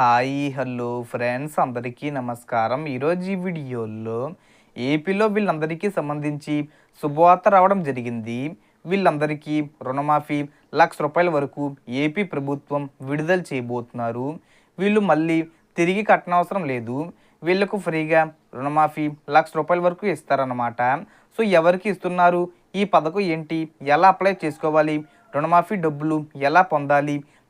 Hi hello friends అందరికీ నమస్కారం. ఈరోజు ఈ వీడియోలో ఏపీలో వీళ్ళందరికీ సంబంధించి శుభవార్త రావడం జరిగింది. వీళ్ళందరికీ రుణమాఫీ లక్ష రూపాయల వరకు ఏపీ ప్రభుత్వం విడుదల చేయబోతున్నారు. వీళ్ళు మళ్ళీ తిరిగి కట్టనవసరం లేదు. వీళ్ళకు ఫ్రీగా రుణమాఫీ లక్ష రూపాయల వరకు ఇస్తారన్నమాట. సో ఎవరికి ఇస్తున్నారు? ఈ పథకం ఏంటి? ఎలా అప్లై చేసుకోవాలి? రుణమాఫీ డబ్బులు ఎలా పొందాలి?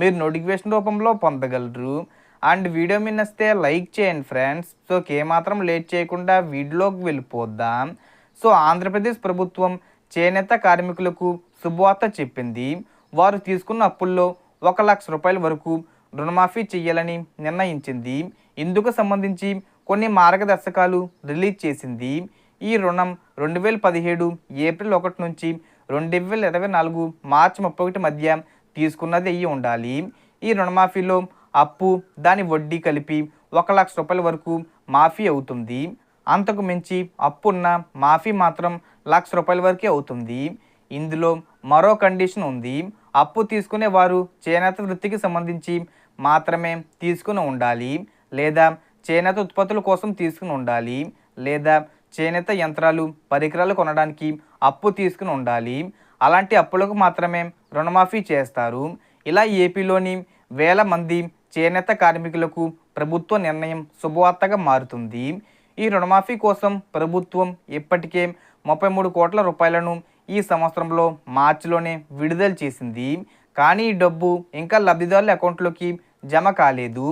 మీరు నోటిఫికేషన్ రూపంలో పొందగలరు. అండ్ వీడియో మీ నచ్చితే లైక్ చేయండి ఫ్రెండ్స్. సో ఏమాత్రం లేట్ చేయకుండా వీడియోలోకి వెళ్ళిపోద్దాం సో ఆంధ్రప్రదేశ్ ప్రభుత్వం చేనేత కార్మికులకు శుభవార్త చెప్పింది. వారు తీసుకున్న అప్పుల్లో ఒక లక్ష రూపాయల వరకు రుణమాఫీ చేయాలని నిర్ణయించింది. ఇందుకు సంబంధించి కొన్ని మార్గదర్శకాలు రిలీజ్ చేసింది. ఈ రుణం రెండు వేల పదిహేడు ఏప్రిల్ ఒకటి నుంచి రెండు వేల ఇరవై నాలుగు మార్చి ముప్పై ఒకటి మధ్య తీసుకున్నది అయ్యి ఉండాలి. ఈ రుణమాఫీలో అప్పు దాని వడ్డీ కలిపి ఒక లక్ష రూపాయల వరకు మాఫీ అవుతుంది. అంతకు మించి అప్పున్న మాఫీ మాత్రం లక్ష రూపాయల వరకే అవుతుంది. ఇందులో మరో కండిషన్ ఉంది. అప్పు తీసుకునే వారు చేనేత వృత్తికి సంబంధించి మాత్రమే తీసుకుని ఉండాలి. లేదా చేనేత ఉత్పత్తుల కోసం తీసుకుని ఉండాలి. లేదా చేనేత యంత్రాలు పరికరాలు కొనడానికి అప్పు తీసుకుని ఉండాలి. అలాంటి అప్పులకు మాత్రమే రుణమాఫీ చేస్తారు. ఇలా ఏపీలోని వేల మంది చేనేత కార్మికులకు ప్రభుత్వ నిర్ణయం శుభవార్తగా మారుతుంది. ఈ రుణమాఫీ కోసం ప్రభుత్వం ఇప్పటికే ముప్పై మూడు కోట్ల రూపాయలను ఈ సంవత్సరంలో మార్చిలోనే విడుదల చేసింది. కానీ ఈ డబ్బు ఇంకా లబ్ధిదారుల అకౌంట్లోకి జమ కాలేదు.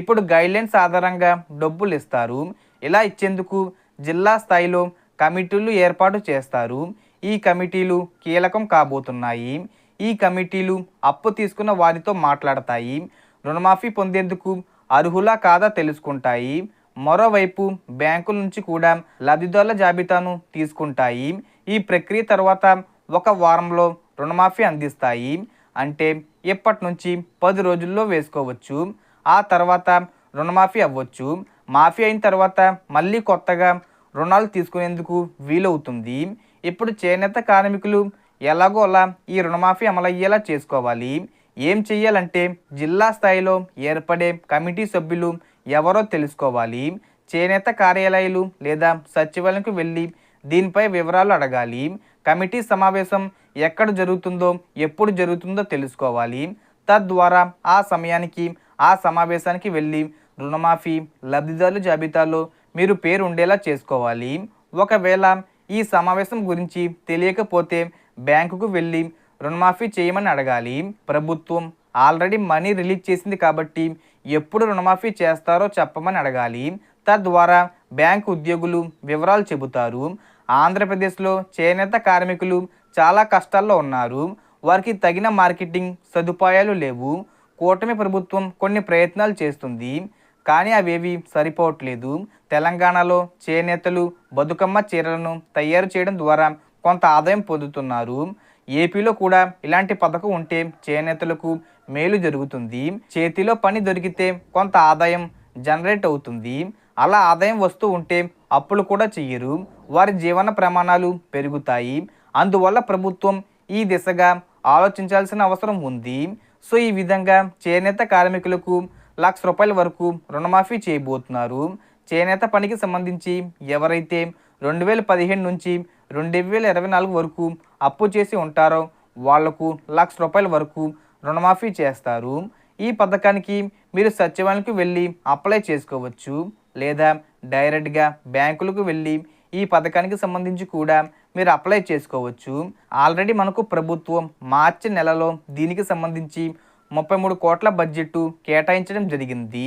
ఇప్పుడు గైడ్లైన్స్ ఆధారంగా డబ్బులు ఇస్తారు. ఇలా ఇచ్చేందుకు జిల్లా స్థాయిలో కమిటీలు ఏర్పాటు చేస్తారు. ఈ కమిటీలు కీలకం కాబోతున్నాయి. ఈ కమిటీలు అప్పు తీసుకున్న వారితో మాట్లాడతాయి. రుణమాఫీ పొందేందుకు అర్హులా కాదా తెలుసుకుంటాయి. మరోవైపు బ్యాంకుల నుంచి కూడా లబ్ధిదారుల జాబితాను తీసుకుంటాయి. ఈ ప్రక్రియ తర్వాత ఒక వారంలో రుణమాఫీ అందిస్తాయి. అంటే ఇప్పటి నుంచి పది రోజుల్లో వేసుకోవచ్చు. ఆ తర్వాత రుణమాఫీ అవ్వచ్చు. మాఫీ అయిన తర్వాత మళ్ళీ కొత్తగా రుణాలు తీసుకునేందుకు వీలవుతుంది. ఇప్పుడు చేనేత కార్మికులు ఎలాగో అలా ఈ రుణమాఫీ అమలయ్యేలా చేసుకోవాలి. ఏం చేయాలంటే జిల్లా స్థాయిలో ఏర్పడే కమిటీ సభ్యులు ఎవరో తెలుసుకోవాలి. చేనేత కార్యాలయాలు లేదా సచివాలయంకు వెళ్ళి దీనిపై వివరాలు అడగాలి. కమిటీ సమావేశం ఎక్కడ జరుగుతుందో ఎప్పుడు జరుగుతుందో తెలుసుకోవాలి. తద్వారా ఆ సమయానికి ఆ సమావేశానికి వెళ్ళి రుణమాఫీ లబ్ధిదారుల జాబితాలో మీరు పేరు ఉండేలా చేసుకోవాలి. ఒకవేళ ఈ సమావేశం గురించి తెలియకపోతే బ్యాంకుకు వెళ్ళి రుణమాఫీ చేయమని అడగాలి. ప్రభుత్వం ఆల్రెడీ మనీ రిలీజ్ చేసింది కాబట్టి ఎప్పుడు రుణమాఫీ చేస్తారో చెప్పమని అడగాలి. తద్వారా బ్యాంకు ఉద్యోగులు వివరాలు చెబుతారు. ఆంధ్రప్రదేశ్లో చేనేత కార్మికులు చాలా కష్టాల్లో ఉన్నారు. వారికి తగిన మార్కెటింగ్ సదుపాయాలు లేవు. కూటమి ప్రభుత్వం కొన్ని ప్రయత్నాలు చేస్తుంది. కానీ అవేవి సరిపోవట్లేదు. తెలంగాణలో చేనేతలు బతుకమ్మ చీరలను తయారు చేయడం ద్వారా కొంత ఆదాయం పొందుతున్నారు. ఏపీలో కూడా ఇలాంటి పథకం ఉంటే చేనేతలకు మేలు జరుగుతుంది. చేతిలో పని దొరికితే కొంత ఆదాయం జనరేట్ అవుతుంది. అలా ఆదాయం వస్తూ ఉంటే అప్పులు కూడా చెయ్యరు. వారి జీవన ప్రమాణాలు పెరుగుతాయి. అందువల్ల ప్రభుత్వం ఈ దిశగా ఆలోచించాల్సిన అవసరం ఉంది. సో ఈ విధంగా చేనేత కార్మికులకు లక్ష రూపాయల వరకు రుణమాఫీ చేయబోతున్నారు. చేనేత పనికి సంబంధించి ఎవరైతే రెండు వేల పదిహేను నుంచి రెండు వేల ఇరవై నాలుగు వరకు అప్పు చేసి ఉంటారో వాళ్ళకు లక్ష రూపాయల వరకు రుణమాఫీ చేస్తారు. ఈ పథకానికి మీరు సచివాలయంకి వెళ్ళి అప్లై చేసుకోవచ్చు లేదా డైరెక్ట్గా బ్యాంకులకు వెళ్ళి ఈ పథకానికి సంబంధించి కూడా మీరు అప్లై చేసుకోవచ్చు. ఆల్రెడీ మనకు ప్రభుత్వం మార్చి నెలలో దీనికి సంబంధించి ముప్పై మూడు కోట్ల బడ్జెట్ కేటాయించడం జరిగింది.